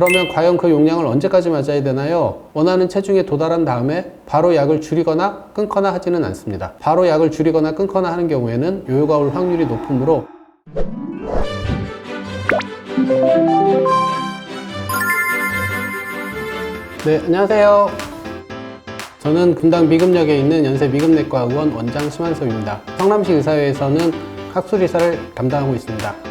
그러면 과연 그 용량을 언제까지 맞아야 되나요? 원하는 체중에 도달한 다음에 바로 약을 줄이거나 끊거나 하지는 않습니다. 바로 약을 줄이거나 끊거나 하는 경우에는 요요가 올 확률이 높으므로 네, 안녕하세요. 저는 분당 미금역에 있는 연세 미금내과 의원 원장 심한섭입니다. 성남시 의사회에서는 학술 의사를 담당하고 있습니다.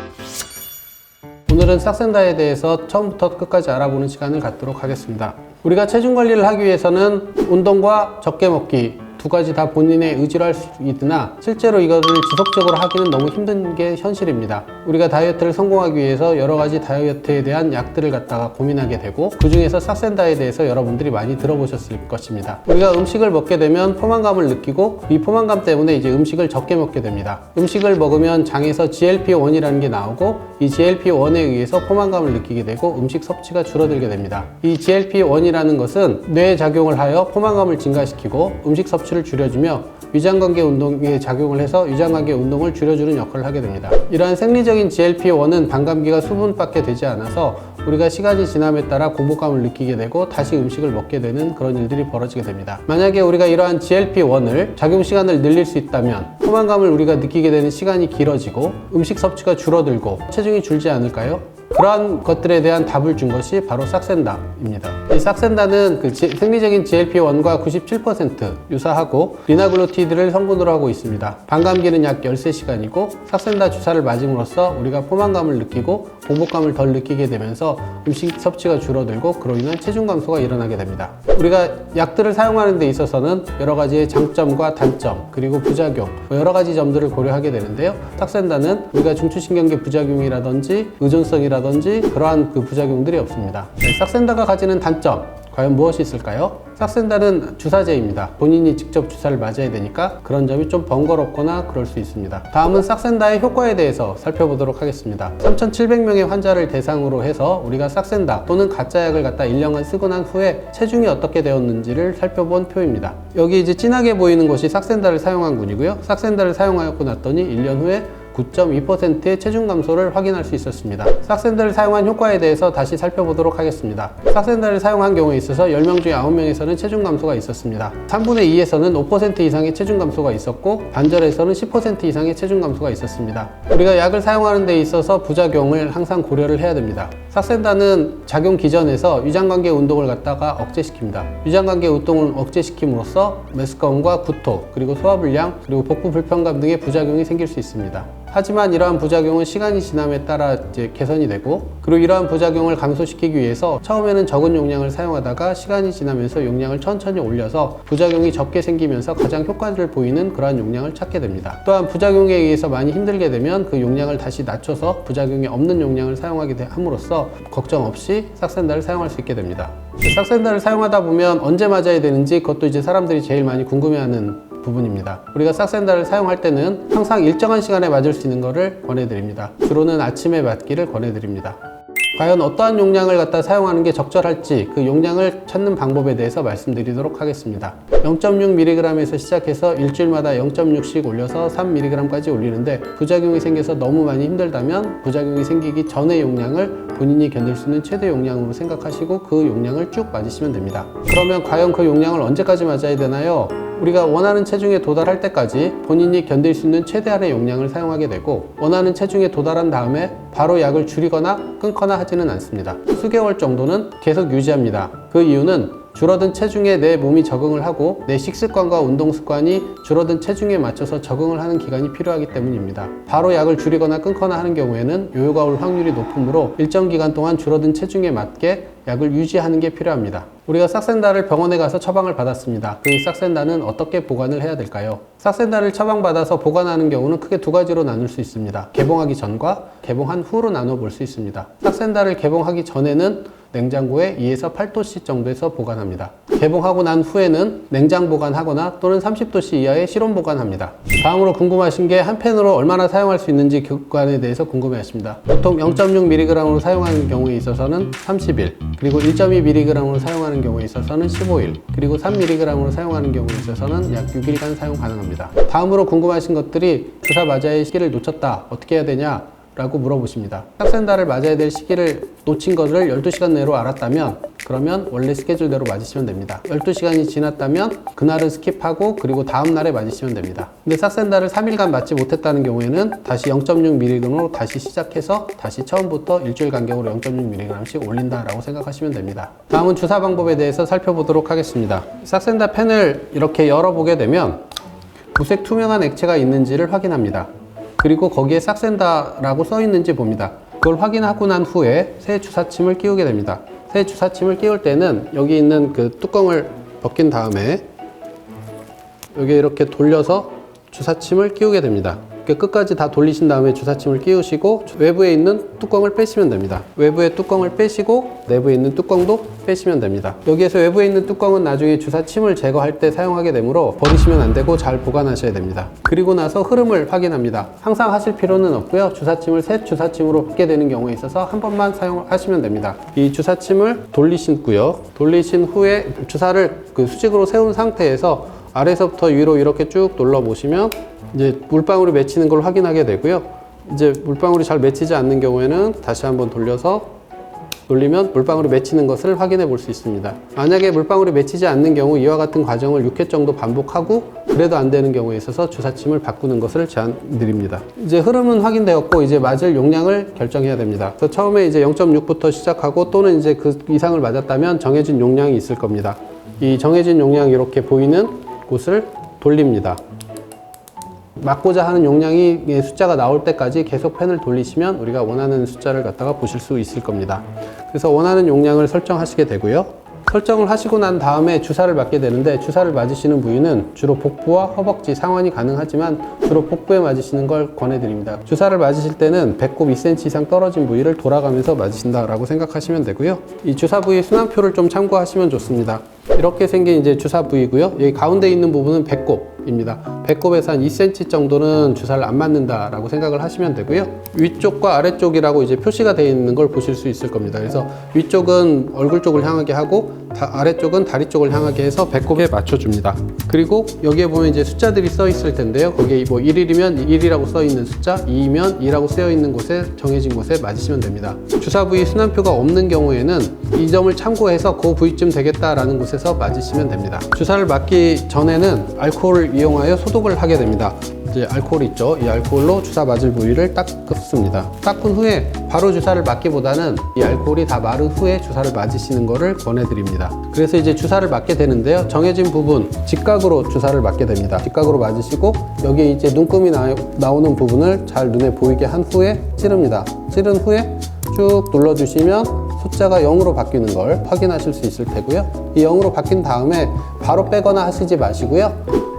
오늘은 싹센다에 대해서 처음부터 끝까지 알아보는 시간을 갖도록 하겠습니다. 우리가 체중 관리를 하기 위해서는 운동과 적게 먹기 두 가지 다 본인의 의지로 할 수 있으나 실제로 이것을 지속적으로 하기는 너무 힘든 게 현실입니다. 우리가 다이어트를 성공하기 위해서 여러 가지 다이어트에 대한 약들을 갖다가 고민하게 되고 그 중에서 싹센다에 대해서 여러분들이 많이 들어보셨을 것입니다. 우리가 음식을 먹게 되면 포만감을 느끼고 이 포만감 때문에 이제 음식을 적게 먹게 됩니다. 음식을 먹으면 장에서 GLP-1이라는 게 나오고 이 GLP-1에 의해서 포만감을 느끼게 되고 음식 섭취가 줄어들게 됩니다. 이 GLP-1이라는 것은 뇌에 작용을 하여 포만감을 증가시키고 음식 섭취 를 줄여주며 위장관계 운동에 작용을 해서 위장관계 운동을 줄여주는 역할을 하게 됩니다. 이러한 생리적인 GLP-1은 반감기가 수분밖에 되지 않아서 우리가 시간이 지남에 따라 공복감을 느끼게 되고 다시 음식을 먹게 되는 그런 일들이 벌어지게 됩니다. 만약에 우리가 이러한 GLP-1을 작용 시간을 늘릴 수 있다면 포만감을 우리가 느끼게 되는 시간이 길어지고 음식 섭취가 줄어들고 체중이 줄지 않을까요? 그러한 것들에 대한 답을 준 것이 바로 싹센다입니다. 이 싹센다는 그 지- 생리적인 GLP-1과 97% 유사하고 리나글루티드를 성분으로 하고 있습니다. 반감기는 약 13시간이고 싹센다 주사를 맞음으로써 우리가 포만감을 느끼고 공복감을 덜 느끼게 되면서 음식 섭취가 줄어들고 그로 인한 체중 감소가 일어나게 됩니다. 우리가 약들을 사용하는 데 있어서는 여러 가지의 장점과 단점 그리고 부작용 뭐 여러 가지 점들을 고려하게 되는데요. 탁센다는 우리가 중추신경계 부작용이라든지 의존성이라든지 그러한 그 부작용들이 없습니다. 네, 싹센다가 가지는 단점 과연 무엇이 있을까요? 싹센다는 주사제입니다. 본인이 직접 주사를 맞아야 되니까 그런 점이 좀 번거롭거나 그럴 수 있습니다. 다음은 싹센다의 효과에 대해서 살펴보도록 하겠습니다. 3,700명의 환자를 대상으로 해서 우리가 싹센다 또는 가짜약을 갖다 1년간 쓰고 난 후에 체중이 어떻게 되었는지를 살펴본 표입니다. 여기 이제 진하게 보이는 것이 싹센다를 사용한 군이고요. 싹센다를 사용하고 났더니 1년 후에 9.2%의 체중 감소를 확인할 수 있었습니다. 싹센다를 사용한 효과에 대해서 다시 살펴보도록 하겠습니다. 싹센다를 사용한 경우에 있어서 10명 중에 9명에서는 체중 감소가 있었습니다. 3분의 2에서는 5% 이상의 체중 감소가 있었고 반절에서는 10% 이상의 체중 감소가 있었습니다. 우리가 약을 사용하는 데 있어서 부작용을 항상 고려를 해야 됩니다. 싹센다는 작용 기전에서 위장관계 운동을 갖다가 억제시킵니다. 위장관계 운동을 억제시킴으로써 메스꺼움과 구토, 그리고 소화불량, 그리고 복부 불편감 등의 부작용이 생길 수 있습니다. 하지만 이러한 부작용은 시간이 지남에 따라 이제 개선이 되고 그리고 이러한 부작용을 감소시키기 위해서 처음에는 적은 용량을 사용하다가 시간이 지나면서 용량을 천천히 올려서 부작용이 적게 생기면서 가장 효과를 보이는 그러한 용량을 찾게 됩니다. 또한 부작용에 의해서 많이 힘들게 되면 그 용량을 다시 낮춰서 부작용이 없는 용량을 사용하게 돼- 함으로써 걱정 없이 싹센다를 사용할 수 있게 됩니다. 싹센다를 사용하다 보면 언제 맞아야 되는지 그것도 이제 사람들이 제일 많이 궁금해하는 부분입니다. 우리가 싹센다를 사용할 때는 항상 일정한 시간에 맞을 수 있는 것을 권해드립니다. 주로는 아침에 맞기를 권해드립니다. 과연 어떠한 용량을 갖다 사용하는 게 적절할지 그 용량을 찾는 방법에 대해서 말씀드리도록 하겠습니다. 0.6mg에서 시작해서 일주일마다 0.6씩 올려서 3mg까지 올리는데 부작용이 생겨서 너무 많이 힘들다면 부작용이 생기기 전의 용량을 본인이 견딜 수 있는 최대 용량으로 생각하시고 그 용량을 쭉 맞으시면 됩니다. 그러면 과연 그 용량을 언제까지 맞아야 되나요? 우리가 원하는 체중에 도달할 때까지 본인이 견딜 수 있는 최대한의 용량을 사용하게 되고 원하는 체중에 도달한 다음에 바로 약을 줄이거나 끊거나 하지는 않습니다. 수개월 정도는 계속 유지합니다. 그 이유는 줄어든 체중에 내 몸이 적응을 하고 내 식습관과 운동 습관이 줄어든 체중에 맞춰서 적응을 하는 기간이 필요하기 때문입니다. 바로 약을 줄이거나 끊거나 하는 경우에는 요요가 올 확률이 높으므로 일정 기간 동안 줄어든 체중에 맞게 약을 유지하는 게 필요합니다. 우리가 싹센다를 병원에 가서 처방을 받았습니다. 그 싹센다는 어떻게 보관을 해야 될까요? 싹센다를 처방받아서 보관하는 경우는 크게 두 가지로 나눌 수 있습니다. 개봉하기 전과 개봉한 후로 나눠 볼 수 있습니다. 싹센다를 개봉하기 전에는 냉장고에 2에서 8도씨 정도에서 보관합니다. 개봉하고 난 후에는 냉장 보관하거나 또는 30도씨 이하의 실온 보관합니다. 다음으로 궁금하신 게 한 펜으로 얼마나 사용할 수 있는지 교관에 대해서 궁금해 하십니다. 보통 0.6mg으로 사용하는 경우에 있어서는 30일, 그리고 1.2mg으로 사용하는 경우에 있어서는 15일, 그리고 3mg으로 사용하는 경우에 있어서는 약 6일간 사용 가능합니다. 다음으로 궁금하신 것들이 주사 맞아야 시기를 놓쳤다. 어떻게 해야 되냐? 라고 물어보십니다. 싹센다를 맞아야 될 시기를 놓친 것을 12시간 내로 알았다면 그러면 원래 스케줄대로 맞으시면 됩니다. 12시간이 지났다면 그날은 스킵하고 그리고 다음 날에 맞으시면 됩니다. 근데 싹센다를 3일간 맞지 못했다는 경우에는 다시 0.6mg으로 다시 시작해서 다시 처음부터 일주일 간격으로 0.6mg씩 올린다라고 생각하시면 됩니다. 다음은 주사 방법에 대해서 살펴보도록 하겠습니다. 싹센다 펜을 이렇게 열어보게 되면 무색 투명한 액체가 있는지를 확인합니다. 그리고 거기에 싹센다라고 써 있는지 봅니다. 그걸 확인하고 난 후에 새 주사침을 끼우게 됩니다. 새 주사침을 끼울 때는 여기 있는 그 뚜껑을 벗긴 다음에 여기 이렇게 돌려서 주사침을 끼우게 됩니다. 끝까지 다 돌리신 다음에 주사침을 끼우시고 외부에 있는 뚜껑을 빼시면 됩니다. 외부의 뚜껑을 빼시고 내부에 있는 뚜껑도 빼시면 됩니다. 여기에서 외부에 있는 뚜껑은 나중에 주사침을 제거할 때 사용하게 되므로 버리시면 안 되고 잘 보관하셔야 됩니다. 그리고 나서 흐름을 확인합니다. 항상 하실 필요는 없고요. 주사침을 새 주사침으로 받게 되는 경우에 있어서 한 번만 사용하시면 됩니다. 이 주사침을 돌리시고요. 돌리신 후에 주사를 그 수직으로 세운 상태에서 아래서부터 위로 이렇게 쭉 눌러 보시면 이제 물방울이 맺히는 걸 확인하게 되고요. 이제 물방울이 잘 맺히지 않는 경우에는 다시 한번 돌려서 돌리면 물방울이 맺히는 것을 확인해 볼 수 있습니다. 만약에 물방울이 맺히지 않는 경우 이와 같은 과정을 6회 정도 반복하고 그래도 안 되는 경우에 있어서 주사침을 바꾸는 것을 제안드립니다. 이제 흐름은 확인되었고 이제 맞을 용량을 결정해야 됩니다. 그래서 처음에 이제 0.6부터 시작하고 또는 이제 그 이상을 맞았다면 정해진 용량이 있을 겁니다. 이 정해진 용량 이렇게 보이는 곳을 돌립니다. 맞고자 하는 용량이 예, 숫자가 나올 때까지 계속 펜을 돌리시면 우리가 원하는 숫자를 갖다가 보실 수 있을 겁니다. 그래서 원하는 용량을 설정하시게 되고요. 설정을 하시고 난 다음에 주사를 맞게 되는데 주사를 맞으시는 부위는 주로 복부와 허벅지 상완이 가능하지만 주로 복부에 맞으시는 걸 권해드립니다. 주사를 맞으실 때는 배꼽 2cm 이상 떨어진 부위를 돌아가면서 맞으신다라고 생각하시면 되고요. 이 주사 부위 순환표를 좀 참고하시면 좋습니다. 이렇게 생긴 이제 주사 부위고요. 여기 가운데 있는 부분은 배꼽 입니다. 배꼽에서 한 2cm 정도는 주사를 안 맞는다라고 생각을 하시면 되고요. 위쪽과 아래쪽이라고 이제 표시가 되어 있는 걸 보실 수 있을 겁니다. 그래서 위쪽은 얼굴 쪽을 향하게 하고 다- 아래쪽은 다리 쪽을 향하게 해서 배꼽에 맞춰줍니다. 그리고 여기에 보면 이제 숫자들이 써 있을 텐데요. 거기에 뭐 1일이면 1이라고 써 있는 숫자, 2이면 2라고 쓰여 있는 곳에 정해진 곳에 맞으시면 됩니다. 주사 부위 순환표가 없는 경우에는 이 점을 참고해서 그 부위쯤 되겠다라는 곳에서 맞으시면 됩니다. 주사를 맞기 전에는 알코올을 이용하여 소독을 하게 됩니다. 이제 알코올 있죠. 이 알코올로 주사 맞을 부위를 닦습니다. 닦은 후에 바로 주사를 맞기보다는 이 알코올이 다 마른 후에 주사를 맞으시는 것을 권해드립니다. 그래서 이제 주사를 맞게 되는데요. 정해진 부분, 직각으로 주사를 맞게 됩니다. 직각으로 맞으시고 여기 이제 눈금이 나, 나오는 부분을 잘 눈에 보이게 한 후에 찌릅니다. 찌른 후에 쭉 눌러주시면 숫자가 0으로 바뀌는 걸 확인하실 수 있을 테고요. 이 0으로 바뀐 다음에 바로 빼거나 하시지 마시고요.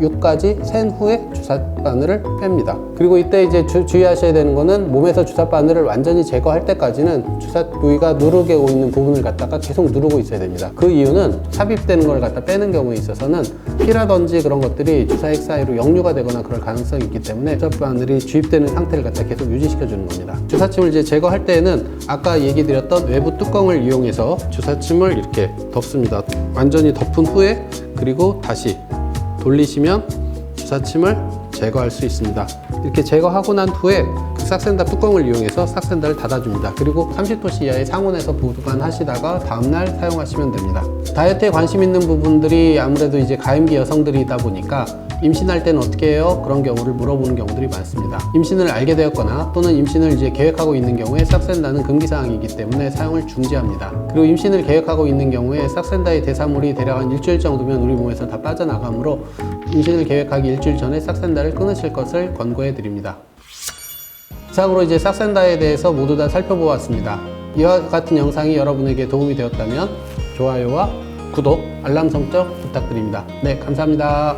6까지 센 후에 주사 바늘을 뺍니다. 그리고 이때 이제 주, 주의하셔야 되는 거는 몸에서 주사 바늘을 완전히 제거할 때까지는 주사 부위가 누르게 오 있는 부분을 갖다가 계속 누르고 있어야 됩니다. 그 이유는 삽입되는 걸 갖다 빼는 경우에 있어서는 피라든지 그런 것들이 주사 핵 사이로 역류가 되거나 그럴 가능성이 있기 때문에 주사 바늘이 주입되는 상태를 갖다 계속 유지시켜 주는 겁니다. 주사침을 이제 제거할 때에는 아까 얘기 드렸던 외부 뚜껑을 이용해서 주사침을 이렇게 덮습니다. 완전히 덮은 후에 그리고 다시 돌리시면 주사침을 제거할 수 있습니다. 이렇게 제거하고 난 후에 그 싹센다 뚜껑을 이용해서 싹센다를 닫아줍니다. 그리고 30도씨 이하의 상온에서 보관하시다가 다음날 사용하시면 됩니다. 다이어트에 관심 있는 부분들이 아무래도 이제 가임기 여성들이다 보니까 임신할 때는 어떻게 해요? 그런 경우를 물어보는 경우들이 많습니다. 임신을 알게 되었거나 또는 임신을 이제 계획하고 있는 경우에 싹센다는 금기사항이기 때문에 사용을 중지합니다. 그리고 임신을 계획하고 있는 경우에 싹센다의 대사물이 대략 한 일주일 정도면 우리 몸에서 다 빠져나가므로 임신을 계획하기 일주일 전에 싹센다를 끊으실 것을 권고해 드립니다. 이상으로 이제 싹센다에 대해서 모두 다 살펴보았습니다. 이와 같은 영상이 여러분에게 도움이 되었다면 좋아요와 구독, 알람 설정 부탁드립니다. 네, 감사합니다.